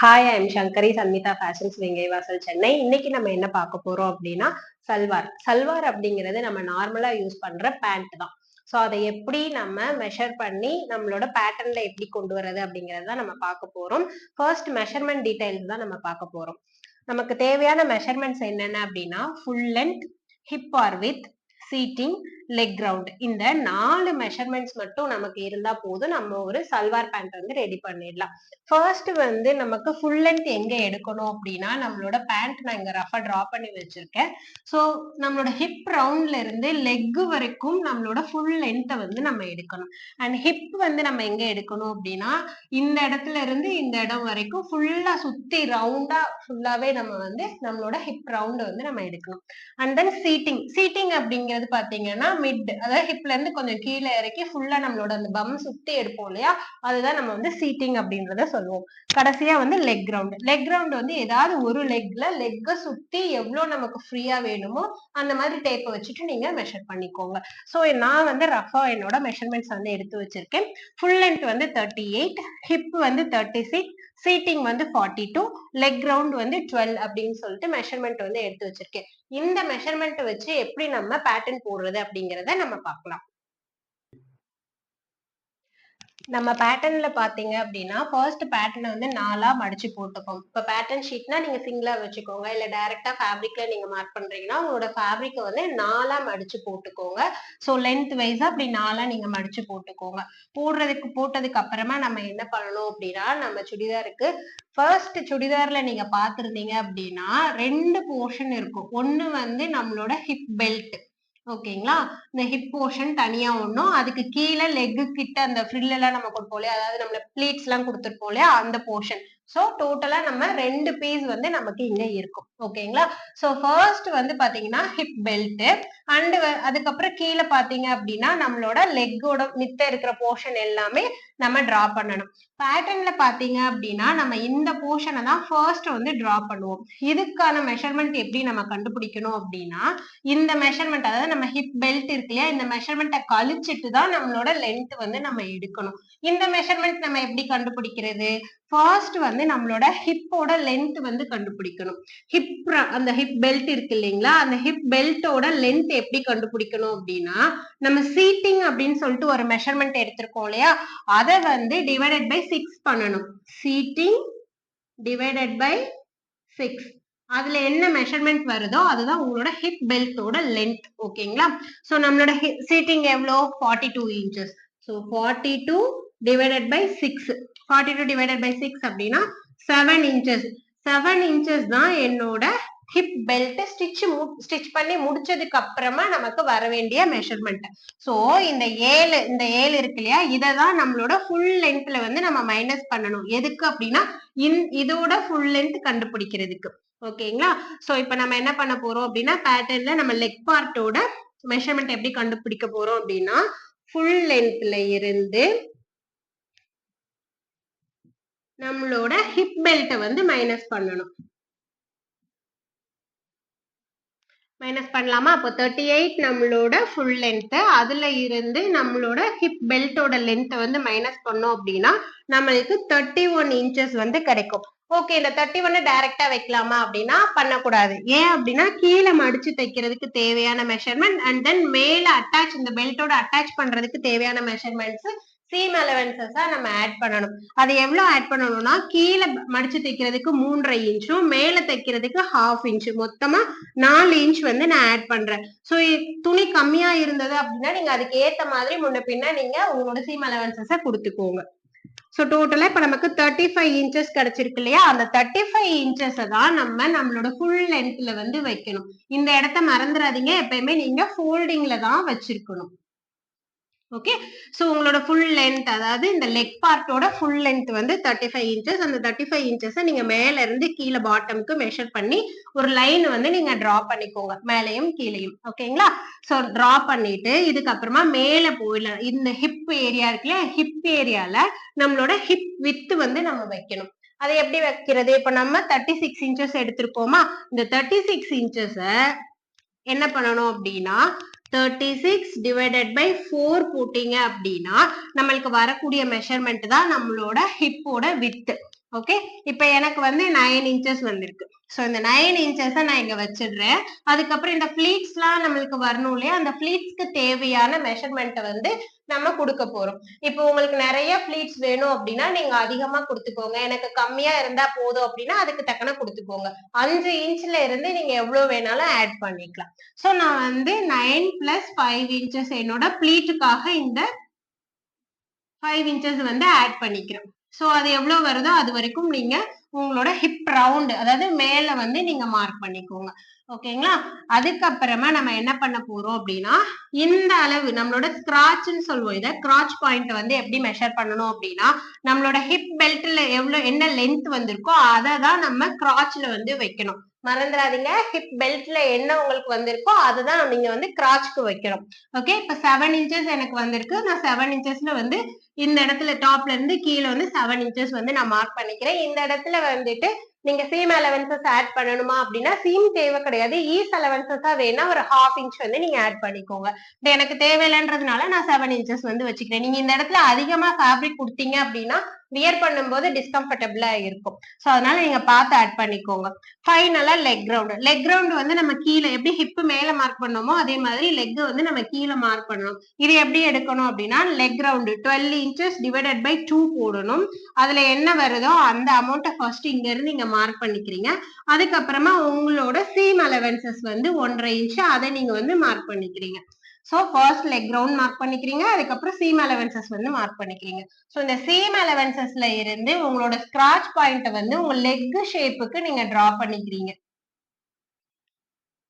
Hi I'm Shankari Sanmitha fashions Vengaivasal Chennai இன்னைக்கு நம்ம என்ன பார்க்க போறோம் அப்படின்னா சல்வார். சல்வார் அப்படிங்கிறது நம்ம நார்மலா யூஸ் பண்ற பேண்ட் தான். ஸோ அதை எப்படி நம்ம மெஷர் பண்ணி நம்மளோட பேட்டர்ன்ல எப்படி கொண்டு வர்றது அப்படிங்கறத நம்ம பார்க்க போறோம். ஃபர்ஸ்ட் மெஷர்மெண்ட் டீடைல்ஸ் தான் நம்ம பார்க்க போறோம். நமக்கு தேவையான மெஷர்மெண்ட்ஸ் என்னென்ன அப்படின்னா full length hip or with seating leg ground இந்த நாலு மெஷர்மெண்ட்ஸ் மட்டும் நமக்கு இருந்தா போதும். நம்ம ஒரு சல்வார் பேண்ட் வந்து ரெடி பண்ணிடலாம். ஃபர்ஸ்ட் வந்து நமக்கு ஃபுல் லென்த் எங்க எடுக்கணும் அப்படின்னா நம்மளோட பேண்ட் நான் இங்க ரஃபா டிரா பண்ணி வச்சிருக்கேன். ஸோ நம்மளோட ஹிப் ரவுண்ட்ல இருந்து லெக் வரைக்கும் நம்மளோட ஃபுல் லென்த்தை வந்து நம்ம எடுக்கணும். அண்ட் ஹிப் வந்து நம்ம எங்க எடுக்கணும் அப்படின்னா இந்த இடத்துல இருந்து இந்த இடம் வரைக்கும் ஃபுல்லா சுத்தி ரவுண்டா ஃபுல்லாவே நம்ம வந்து நம்மளோட ஹிப் ரவுண்ட் வந்து நம்ம எடுக்கணும். அண்ட் தென் சீட்டிங் சீட்டிங் அப்படிங்கிறது பாத்தீங்கன்னா மிட் அதாவது ஹிப்ல இருந்து கொஞ்சம் கீழே இறக்கி ஃபுல்லா நம்மளோட அந்த பம் சுத்தி எடுப்போம் இல்லையா? அதுதான் நம்ம வந்து சீட்டிங் அப்படின்றத சொல்லுவோம். கடைசியா வந்து லெக் கிரவுண்ட் லெக் கிரவுண்ட் வந்து ஏதாவது ஒரு லெக்ல லெக்க சுத்தி எவ்வளவு நமக்கு ஃப்ரீயா வேணுமோ அந்த மாதிரி டேப்பை வச்சுட்டு நீங்க மெஷர் பண்ணிக்கோங்க. ஸோ நான் வந்து ரஃபா என்னோட மெஷர்மெண்ட்ஸ் வந்து எடுத்து வச்சிருக்கேன். ஃபுல் லென்த் வந்து தேர்ட்டி எயிட் ஹிப் வந்து தேர்ட்டி சிக்ஸ் சீட்டிங் வந்து ஃபார்ட்டி டூ லெக் கிரவுண்ட் வந்து டுவெல் அப்படின்னு சொல்லிட்டு மெஷர்மெண்ட் வந்து எடுத்து வச்சிருக்கேன். இந்த மெஷர்மெண்ட் வச்சு எப்படி நம்ம பேட்டர்ன் போடுறது அப்படிங்கிறத நம்ம பார்க்கலாம். நம்ம பேட்டர்ன்ல பாத்தீங்க அப்படின்னா ஃபர்ஸ்ட் பேட்டர்னை வந்து நாலா மடிச்சு போட்டுக்கோம். இப்ப பேட்டர்ன் ஷீட்னா நீங்க சிங்கிளா வச்சுக்கோங்க இல்ல டைரக்டா ஃபேப்ரிக்ல நீங்க மார்க் பண்றீங்கன்னா உங்களோட ஃபேப்ரிக்கை வந்து நாலா மடிச்சு போட்டுக்கோங்க. ஸோ லென்த் வைஸ் அப்படி நாலா நீங்க மடிச்சு போட்டுக்கோங்க. போடுறதுக்கு போட்டதுக்கு அப்புறமா நம்ம என்ன பண்ணணும் அப்படின்னா நம்ம சுடிதாருக்கு ஃபர்ஸ்ட் சுடிதார்ல நீங்க பாத்திருந்தீங்க அப்படின்னா ரெண்டு போர்ஷன் இருக்கும். ஒன்னு வந்து நம்மளோட ஹிப் பெல்ட் ஓகேங்களா? இந்த ஹிப் போர்ஷன் தனியா ஒண்ணும். அதுக்கு கீழே லெக்கு கிட்ட அந்த ஃப்ரில் எல்லாம் நம்ம கொடுப்போம் இல்லையா? அதாவது நம்மள பிளேட்ஸ் எல்லாம் கொடுத்துருப்போம் இல்லையா? அந்த போர்ஷன் ஸோ டோட்டலா நம்ம ரெண்டு பீஸ் வந்து நமக்கு இங்க இருக்கும். ஓகேங்களா? ஸோ ஃபர்ஸ்ட் வந்து பாத்தீங்கன்னா ஹிப் பெல்ட் அண்ட் அதுக்கப்புறம் கீழே பாத்தீங்க அப்படின்னா நம்மளோட லெக்கோட மித்த இருக்கிற போர்ஷன் எல்லாமே நம்ம டிரா பண்ணணும். பேட்டர்ன்ல பாத்தீங்க அப்படின்னா நம்ம இந்த போர்ஷனை தான் ஃபர்ஸ்ட் வந்து டிரா பண்ணுவோம். இதுக்கான மெஷர்மெண்ட் எப்படி நம்ம கண்டுபிடிக்கணும் அப்படின்னா இந்த மெஷர்மெண்ட் அதாவது நம்ம ஹிப் பெல்ட் இருக்கு இல்லையா இந்த மெஷர்மெண்ட்டை கழிச்சிட்டு தான் நம்மளோட லென்த் வந்து நம்ம எடுக்கணும். இந்த மெஷர்மெண்ட் நம்ம எப்படி கண்டுபிடிக்கிறது? ஃபர்ஸ்ட் வந்து நம்மளோட ஹிப்போட லென்த் வந்து கண்டுபிடிக்கணும். ஹிப் அந்த ஹிப் பெல்ட் இருக்கு இல்லைங்களா? அந்த ஹிப் பெல்ட்டோட லென்த் எப்படி கண்டுபிடிக்கணும் அப்படின்னா நம்ம சீட்டிங் அப்படின்னு சொல்லிட்டு ஒரு மெஷர்மெண்ட் எடுத்திருக்கோம் இல்லையா? அதை வந்து டிவைடட் பை சிக்ஸ் பண்ணணும். சீட்டிங் டிவைடட் பை சிக்ஸ் அதுல என்ன மெஷர்மெண்ட் வருதோ அதுதான் உங்களோட ஹிப் பெல்ட்டோட லென்த் ஓகேங்களா ஸோ நம்மளோட சீட்டிங் எவ்வளோ? Forty two inches so forty two divided by six forty two divided by six அப்படின்னா செவன் இன்ச்சஸ் செவன் இன்ச்சஸ் தான் என்னோட ஹிப் பெல்ட் ஸ்டிச் ஸ்டிச் பண்ணி முடிச்சதுக்கு அப்புறமா நமக்கு வர வேண்டிய மெஷர்மெண்ட் ஸோ இந்த ஏழு இந்த ஏழு இருக்கு இல்லையா? இதை தான் நம்மளோட ஃபுல் லென்த்ல வந்து நம்ம மைனஸ் பண்ணணும். எதுக்கு அப்படின்னா இன் இதோட ஃபுல் லென்த் கண்டுபிடிக்கிறதுக்கு. ஓகேங்களா? ஸோ இப்போ நம்ம என்ன பண்ண போறோம் அப்படின்னா பேட்டர்ன்ல நம்ம லெக் பார்ட்டோட மெஷர்மெண்ட் எப்படி கண்டுபிடிக்க போறோம் அப்படின்னா ஃபுல் லென்த்ல இருந்து நம்மளோட ஹிப் பெல்ட்டை வந்து மைனஸ் பண்ணணும். மைனஸ் பண்ணலாமா? அப்போ தேர்ட்டி எயிட் நம்மளோட ஃபுல் லென்த்து அதில் இருந்து நம்மளோட ஹிப் பெல்ட்டோட லென்த்தை வந்து மைனஸ் பண்ணோம் அப்படின்னா நம்மளுக்கு தேர்ட்டி ஒன் இன்ச்சஸ் வந்து கிடைக்கும். ஓகே இந்த தேர்ட்டி ஒன்னு டைரக்டா வைக்கலாமா அப்படின்னா பண்ணக்கூடாது. ஏன் அப்படின்னா கீழே மடிச்சு தைக்கிறதுக்கு தேவையான மெஷர்மெண்ட் அண்ட் தென் மேல அட்டாச் இந்த பெல்ட்டோட அட்டாச் பண்றதுக்கு தேவையான மெஷர்மெண்ட்ஸ் சீம் அலவன்சஸா நம்ம ஆட் பண்ணணும். அது எவ்வளவு ஆட் பண்ணணும்னா கீழே மடிச்சு தைக்கிறதுக்கு மூன்றரை இன்ச்சும் மேல தைக்கிறதுக்கு ஹாஃப் இன்ச் மொத்தமா நாலு இன்ச் வந்து நான் ஆட் பண்றேன். ஸோ துணி கம்மியா இருந்தது அப்படின்னா நீங்க அதுக்கு ஏத்த மாதிரி முன்ன பின்ன நீங்க உங்களோட சீம் அலவன்சஸ கொடுத்துக்கோங்க. ஸோ டோட்டலா இப்ப நமக்கு தேர்ட்டி ஃபைவ் இன்ச்சஸ் கிடைச்சிருக்கு இல்லையா? அந்த தேர்ட்டி ஃபைவ் இன்ச்சஸை தான் நம்ம நம்மளோட ஃபுல் லென்த்ல வந்து வைக்கணும். இந்த இடத்த மறந்துடாதீங்க. எப்பயுமே நீங்க ஃபோல்டிங்ல தான் வச்சிருக்கணும். ஓகே ஸோ உங்களோட ஃபுல் லென்த் அதாவது இந்த லெக் பார்ட்டோட ஃபுல் லென்த் வந்து தேர்ட்டி ஃபைவ் இன்ச்சஸ் அந்த தேர்ட்டி ஃபைவ் இன்ச்சஸை நீங்கள் மேலே இருந்து கீழே பாட்டம்க்கு மெஷர் பண்ணி ஒரு லைன் வந்து நீங்க ட்ரா பண்ணிக்கோங்க. மேலேயும் கீழையும். ஓகேங்களா ஸோ ட்ரா பண்ணிட்டு இதுக்கப்புறமா மேலே போயிடலாம் இந்த ஹிப் ஏரியா இருக்குல்ல ஹிப் ஏரியால நம்மளோட ஹிப் வித்து வந்து நம்ம வைக்கணும். அதை எப்படி வைக்கிறது? இப்போ நம்ம தேர்ட்டி சிக்ஸ் இன்ச்சஸ் எடுத்திருக்கோமா இந்த தேர்ட்டி சிக்ஸ் இன்ச்சஸை என்ன பண்ணணும் அப்படின்னா thirty six divided by four போட்டீங்க அப்படின்னா நம்மளுக்கு வரக்கூடிய மெஷர்மெண்ட் தான் நம்மளோட ஹிப்போட வித்து ஓகே இப்ப எனக்கு வந்து நைன் இன்ச்சஸ் வந்திருக்கு. ஸோ இந்த நைன் இன்ச்சஸை நான் இங்க வச்சிடுறேன். அதுக்கப்புறம் இந்த ஃப்ளீட்ஸ்லாம் நம்மளுக்கு வரணும் இல்லையா? அந்த ஃப்ளீட்ஸ்க்கு தேவையான மெஷர்மெண்ட்டை வந்து நம்ம கொடுக்க போறோம். இப்போ உங்களுக்கு நிறைய ஃப்ளீட்ஸ் வேணும் அப்படின்னா நீங்க அதிகமா கொடுத்துக்கோங்க. எனக்கு கம்மியா இருந்தா போதும் அப்படின்னா அதுக்கு தக்கன கொடுத்துக்கோங்க. அஞ்சு இன்ச்ல இருந்து நீங்க எவ்வளவு வேணாலும் ஆட் பண்ணிக்கலாம். ஸோ நான் வந்து நைன் பிளஸ் ஃபைவ் இன்ச்சஸ் என்னோட ப்ளீட்டுக்காக இந்த ஃபைவ் இன்ச்சஸ் வந்து ஆட் பண்ணிக்கிறேன். ஸோ அது எவ்வளோ வருதோ அது வரைக்கும் நீங்க உங்களோட ஹிப் ரவுண்டு அதாவது மேலே வந்து நீங்க மார்க் பண்ணிக்கோங்க. ஓகேங்களா அதுக்கப்புறமா நம்ம என்ன பண்ண போறோம் அப்படின்னா இந்த அளவு நம்மளோட ஸ்கிராச்னு சொல்லுவோம் இதை. கிராச் பாயிண்ட் வந்து எப்படி மெஷர் பண்ணணும் அப்படின்னா நம்மளோட ஹிப் பெல்ட்ல எவ்வளோ என்ன லென்த் வந்திருக்கோ அதை தான் நம்ம கிராச்ல வந்து வைக்கணும். மறந்துடாதீங்க ஹிப் பெல்ட்ல என்ன உங்களுக்கு வந்திருக்கோ அதுதான் நீங்க வந்து கிராச்க்கு வைக்கணும். ஓகே இப்ப செவன் இன்ச்சஸ் எனக்கு வந்திருக்கு. நான் செவன் இன்ச்சஸ்ல வந்து இந்த இடத்துல டாப்ல இருந்து கீழே வந்து செவன் இன்ச்சஸ் வந்து நான் மார்க் பண்ணிக்கிறேன். இந்த இடத்துல வந்துட்டு நீங்க சீம் அலவன்சஸ் ஆட் பண்ணணுமா அப்படின்னா சீம் தேவை கிடையாது. ஈஸ் அலவன்சஸா வேணா ஒரு ஹாஃப் இன்ச் வந்து நீங்க ஆட் பண்ணிக்கோங்க. இது எனக்கு தேவையில்லைன்றதுனால நான் செவன் இன்ச்சஸ் வந்து வச்சுக்கிறேன். நீங்க இந்த இடத்துல அதிகமா ஃபேப்ரிக் கொடுத்தீங்க அப்படின்னா வியர் பண்ணும்போது டிஸ்கம்ஃபர்டபுளா இருக்கும். ஸோ அதனால நீங்க பார்த்து ஆட் பண்ணிக்கோங்க. ஃபைனலா லெக் ரவுண்ட் லெக் கிரவுண்ட் வந்து நம்ம கீழே எப்படி ஹிப் மேல மார்க் பண்ணோமோ அதே மாதிரி லெக் வந்து நம்ம கீழே மார்க் பண்ணணும். இது எப்படி எடுக்கணும் அப்படின்னா leg round twelve inches divided by two போடணும். அதுல என்ன வருதோ அந்த அமௌண்ட்டை ஃபர்ஸ்ட் இங்க இருந்து நீங்க மார்க் பண்ணிக்கிறீங்க. அதுக்கப்புறமா உங்களோட சீம் அலவன்சஸ் வந்து ஒன்றரை இன்ச் அதை நீங்க வந்து மார்க் பண்ணிக்கிறீங்க. So first leg ground mark பண்ணிக்கிறீங்க. அதுக்கப்புறம் சீம் அலவன்சஸ் வந்து மார்க் பண்ணிக்கிறீங்க. ஸோ இந்த சீம் அலவன்சஸ்ல இருந்து உங்களோட ஸ்கிராச் பாயிண்ட் வந்து உங்க லெக் ஷேப்புக்கு நீங்க டிரா பண்ணிக்கிறீங்க.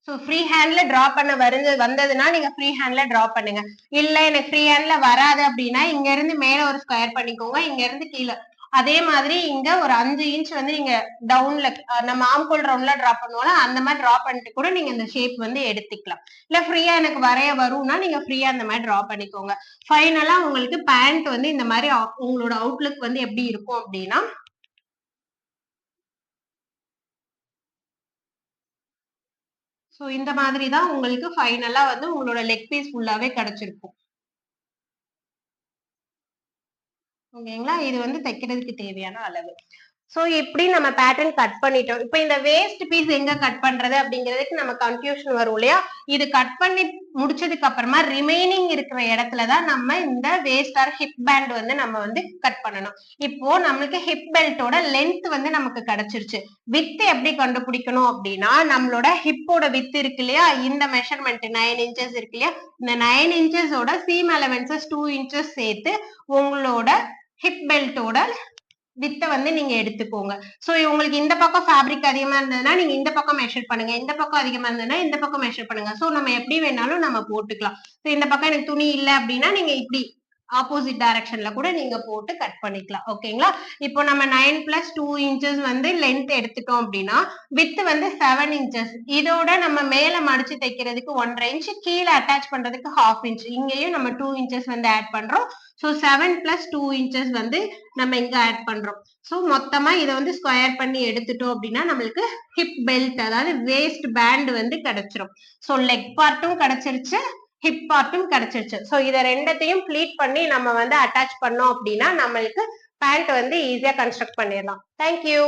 ஸோ ஃப்ரீ ஹேண்ட்ல டிரா பண்ண வருது வந்ததுன்னா நீங்க ஃப்ரீ ஹேண்ட்ல டிரா பண்ணுங்க. இல்ல எனக்கு ஃப்ரீ ஹேண்ட்ல வராது அப்படின்னா இங்க இருந்து மேல ஒரு ஸ்கொயர் பண்ணிக்கோங்க. இங்க இருந்து கீழே. அதே மாதிரி இங்க ஒரு அஞ்சு இன்ச் வந்து நீங்க டவுன்ல நம்ம ஆம்கோல் ரவுண்ட்ல டிரா பண்ணுவோம்ல அந்த மாதிரி டிரா பண்ணிட்டு கூட நீங்க இந்த ஷேப் வந்து எடுத்துக்கலாம். இல்ல ஃப்ரீயா எனக்கு வரைய வரும்னா நீங்க ஃப்ரீயா அந்த மாதிரி டிரா பண்ணிக்கோங்க. ஃபைனலா உங்களுக்கு பேண்ட் வந்து இந்த மாதிரி உங்களோட அவுட்லுக் வந்து எப்படி இருக்கும் அப்படின்னா ஸோ இந்த மாதிரி தான் உங்களுக்கு ஃபைனலாக வந்து உங்களோட லெக் பீஸ் ஃபுல்லாகவே கிடச்சிருக்கும். ஓகேங்களா? இது வந்து தைக்கிறதுக்கு தேவையான அளவு. சோ இப்படி நம்ம பேட்டர்ன் கட் பண்ணிட்டோம். இப்போ இந்த வேஸ்ட் பீஸ் எங்க கட் பண்றது அப்படிங்கிறதுக்கு நம்ம கன்ஃபியூஷன் வரும் இல்லையா? இது கட் பண்ணி முடிச்சதுக்கு அப்புறமா ரிமைனிங் இருக்கிற இடத்துல தான் நம்ம இந்த வேஸ்ட் ஆர் ஹிப் பேண்ட் வந்து நம்ம வந்து கட் பண்ணணும். இப்போ நம்மளுக்கு ஹிப் பெல்ட்டோட லென்த் வந்து நமக்கு கிடைச்சிருச்சு. வித் எப்படி கண்டுபிடிக்கணும் அப்படின்னா நம்மளோட ஹிப்போட வித் இருக்கு இல்லையா? இந்த மெஷர்மெண்ட் நைன் இன்ச்சஸ் இருக்கு இல்லையா? இந்த நைன் இன்ச்சஸோட சீம் அலவன்சஸ் டூ இன்ச்சஸ் சேர்த்து உங்களோட ஹிப் பெல்ட்டோட வித்தை வந்து நீங்க எடுத்துக்கோங்க. ஸோ உங்களுக்கு இந்த பக்கம் ஃபேப்ரிக் அதிகமா இருந்ததுன்னா நீங்க இந்த பக்கம் மெஷர் பண்ணுங்க. இந்த பக்கம் அதிகமா இருந்ததுன்னா இந்த பக்கம் மெஷர் பண்ணுங்க. ஸோ நம்ம எப்படி வேணாலும் நம்ம போட்டுக்கலாம். ஸோ இந்த பக்கம் எனக்கு துணி இல்லை அப்படின்னா நீங்க இப்படி ஆப்போசிட் டைரக்ஷன்ல கூட நீங்க போட்டு கட் பண்ணிக்கலாம். ஓகேங்களா இப்போ நம்ம நைன் பிளஸ் டூ இன்ச்சஸ் வந்து லென்த் எடுத்துட்டோம் அப்படின்னா வித் வந்து செவன் இன்ச்சஸ் இதோட நம்ம மேல மடிச்சு தைக்கிறதுக்கு ஒன்றரை இன்ச் கீழே அட்டாச் பண்றதுக்கு ஹாஃப் இன்ச் இங்கேயும் நம்ம டூ இன்ச்சஸ் வந்து ஆட் பண்றோம். So seven plus two inches வந்து நம்ம இங்க ஆட் பண்றோம். ஸோ மொத்தமா இதை வந்து ஸ்கொயர் பண்ணி எடுத்துட்டோம் அப்படின்னா நம்மளுக்கு ஹிப் பெல்ட் அதாவது வேஸ்ட் பேண்ட் வந்து கிடைச்சிரும். ஸோ லெக் பார்ட்டும் கிடைச்சிருச்சு. ஹிப் பார்ட்டும் கிடைச்சிருச்சு. ஸோ இதை ரெண்டத்தையும் ப்ளீட் பண்ணி நம்ம வந்து அட்டாச் பண்ணோம் அப்படின்னா நம்மளுக்கு பேண்ட் வந்து ஈஸியாக கன்ஸ்ட்ரக்ட் பண்ணிடலாம். தேங்க்யூ